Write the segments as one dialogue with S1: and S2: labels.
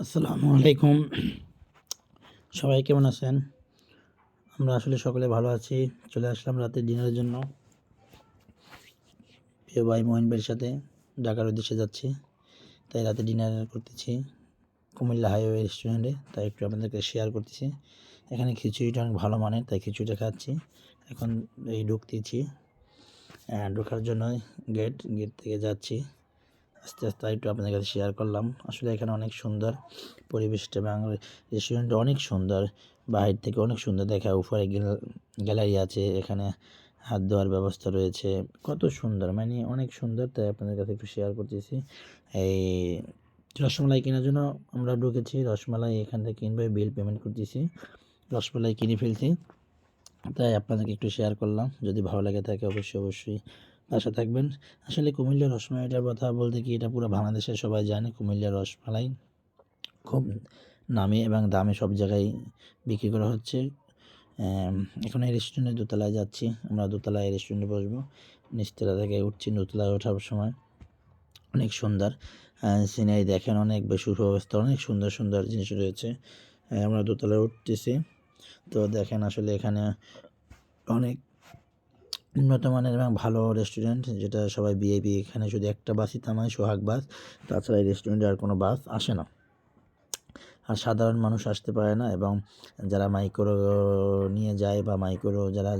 S1: আসসালামু আলাইকুম। সবাই কেমন আছেন? আমরা আসলে সকলে ভালো আছি। চলে আসলাম রাতে ডিনারের জন্য। প্রিয় ভাই মোহিন ভাইয়ের সাথে ঢাকার উদ্দেশ্যে যাচ্ছি। তাই রাতে ডিনার করতেছি কুমিল্লা হাইওয়ে রেস্টুরেন্টে। তাই একটু আপনাদেরকে শেয়ার করতেছি। এখানে খিচুড়িটা অনেক ভালো মানের, তাই খিচুড়িটা খাচ্ছি। এখন এই ঢুকতেছি। ঢোকার জন্য গেট গেট থেকে যাচ্ছি। আস্তে আস্তে একটু আপনাদের কাছে শেয়ার করলাম। আসলে এখানে অনেক সুন্দর পরিবেশটা এবং রেস্টুরেন্টটা অনেক সুন্দর বাহির থেকে অনেক সুন্দর দেখা, উপরে গ্যালারি আছে, এখানে হাত ধোয়ার ব্যবস্থা রয়েছে, কত সুন্দর মানে অনেক সুন্দর। তাই আপনাদের কাছে একটু শেয়ার করতেছি। এই রসমালাই কেনার জন্য আমরা ঢুকেছি, রসমালাই এখান থেকে কিনবে বিল পেমেন্ট করতেছি। রসমালাই কিনে ফেলছি। তাই আপনাদেরকে একটু শেয়ার করলাম, যদি ভালো লাগে থাকে অবশ্যই অবশ্যই পাশে থাকবেন। আসলে কুমিল্লার রসমালাইটার কথা বলতে কি, এটা পুরো বাংলাদেশের সবাই জানে, কুমিল্লার রসমালাই খুব নামে এবং দামে সব জায়গায় বিক্রি করা হচ্ছে। এখন এই রেস্টুরেন্টের দোতলায় যাচ্ছি, আমরা দোতলায় রেস্টুরেন্টে বসবো। নিচতলা থেকে উঠছি, দোতলায় ওঠার সময়। অনেক সুন্দর সিনারি দেখেন, অনেক বেশি সুব্যবস্থা, অনেক সুন্দর সুন্দর জিনিস রয়েছে। আমরা দোতলায় উঠতেছি। তো দেখেন আসলে এখানে অনেক উন্নত মানের এবং ভালো রেস্টুরেন্ট যেটা সবাই বিএবি এখানে শুধু একটা বাসই থামায়, সোহাগ বাস তাছাড়া এই রেস্টুরেন্টে আর কোনো বাস আসে না। আর সাধারণ মানুষ আসতে পারে না এবং যারা মাইক্রো নিয়ে যায় বা মাইক্রো যারা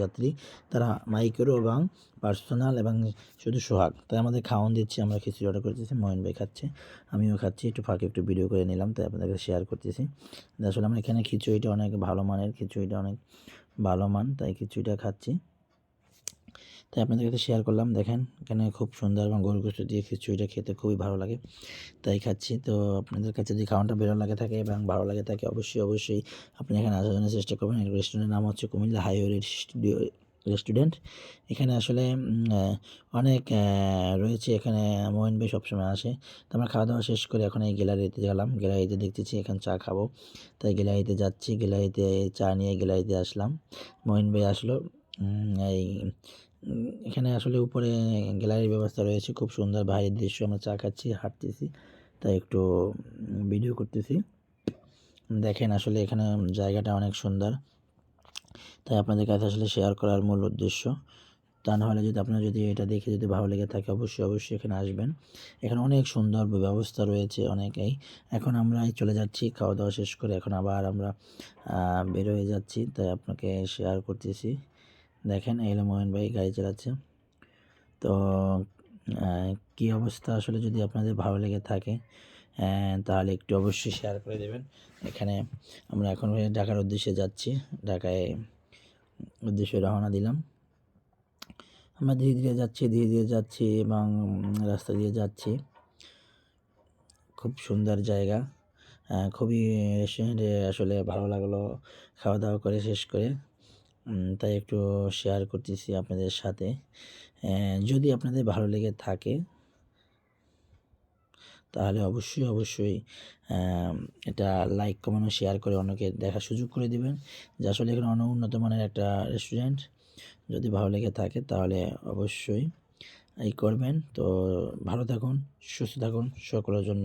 S1: যাত্রী, তারা মাইক্রো এবং পার্সোনাল এবং শুধু সোহাগ। তাই আমাদের খাওয়ান দিচ্ছে, আমরা খিচুড়ি অর্ডার করতেছি মহিন ভাই খাচ্ছে, আমিও খাচ্ছি, একটু ফাঁকে একটু ভিডিও করে নিলাম, তাই আপনাদেরকে শেয়ার করতেছি। আসলে আমরা এখানে খিচুড়িটা অনেক ভালো মানের, খিচুড়িটা অনেক ভালো মান, তাই খিচুড়িটা খাচ্ছি। তাই আপনাদের কাছে শেয়ার করলাম। দেখেন, এখানে খুব সুন্দর এবং গরু গোস্ত দিয়ে খিচুড়িটা খেতে খুবই ভালো লাগে। তাই খাচ্ছি। তো আপনাদের কাছে যদি খাওয়ানটা বেরো লাগে থাকে এবং ভালো লাগে থাকে, অবশ্যই অবশ্যই আপনি এখানে আসার জন্য চেষ্টা করবেন। রেস্টুরেন্টের নাম হচ্ছে কুমিল্লা হাইওয়ে স্টুডিও রেস্টুরেন্ট এখানে আসলে অনেক রয়েছে এখানে, মোহিন ভাই সবসময় আসে। তো আমরা খাওয়া দাওয়া শেষ করে এখন এই গ্যালারিতে গেলাম। গ্যালারিতে দেখতেছি এখানে চা খাব। তাই গ্যালারিতে যাচ্ছি, গ্যালারিতে চা নিয়ে গ্যালারিতে আসলাম। মোহিন ভাই আসলো। এই এখানে আসলে উপরে গ্যালারির ব্যবস্থা রয়েছে খুব সুন্দর বাইরের দৃশ্য আমরা চা খাচ্ছি হাঁটতেছি তাই একটু ভিডিও করতেছি। দেখেন আসলে এখানে জায়গাটা অনেক সুন্দর। তাই আপনাদের কাছে আসলে শেয়ার করার মূল উদ্দেশ্য। তা নাহলে যদি আপনারা যদি এটা দেখে যদি ভালো লেগে থাকে অবশ্যই অবশ্যই এখানে আসবেন। এখানে অনেক সুন্দর ব্যবস্থা রয়েছে অনেকেই। এখন আমরা চলে যাচ্ছি খাওয়া দাওয়া শেষ করে এখন আবার আমরা আহ, বের হয়ে যাচ্ছি তাই আপনাকে শেয়ার করতেছি। দেখেন এলো মোহন ভাই গাড়ি চালাচ্ছে। তো কী অবস্থা আসলে যদি আপনাদের ভালো লেগে থাকে তাহলে একটু অবশ্যই শেয়ার করে দেবেন। এখানে আমরা এখন ঢাকার উদ্দেশ্যে যাচ্ছি। ঢাকায় উদ্দেশ্যে রওনা দিলাম। আমরা ধীরে ধীরে যাচ্ছি, ধীরে ধীরে যাচ্ছি এবং রাস্তা দিয়ে যাচ্ছি। খুব সুন্দর জায়গা। খুবই রেস্টুরেন্টে আসলে ভালো লাগল। খাওয়া দাওয়া করে, শেষ করে। তাই একটু শেয়ার করতেছি আপনাদের সাথে। যদি আপনাদের ভালো লেগে থাকে, তাহলে অবশ্যই অবশ্যই এটা লাইক কমানো শেয়ার করে অন্যকে দেখার সুযোগ করে দিবেন। যে আসলে এখানে অনেক উন্নত মানের একটা রেস্টুরেন্ট যদি ভালো লেগে থাকে, তাহলে অবশ্যই এই করবেন। তো ভালো থাকুন, সুস্থ থাকুন, সকলের জন্য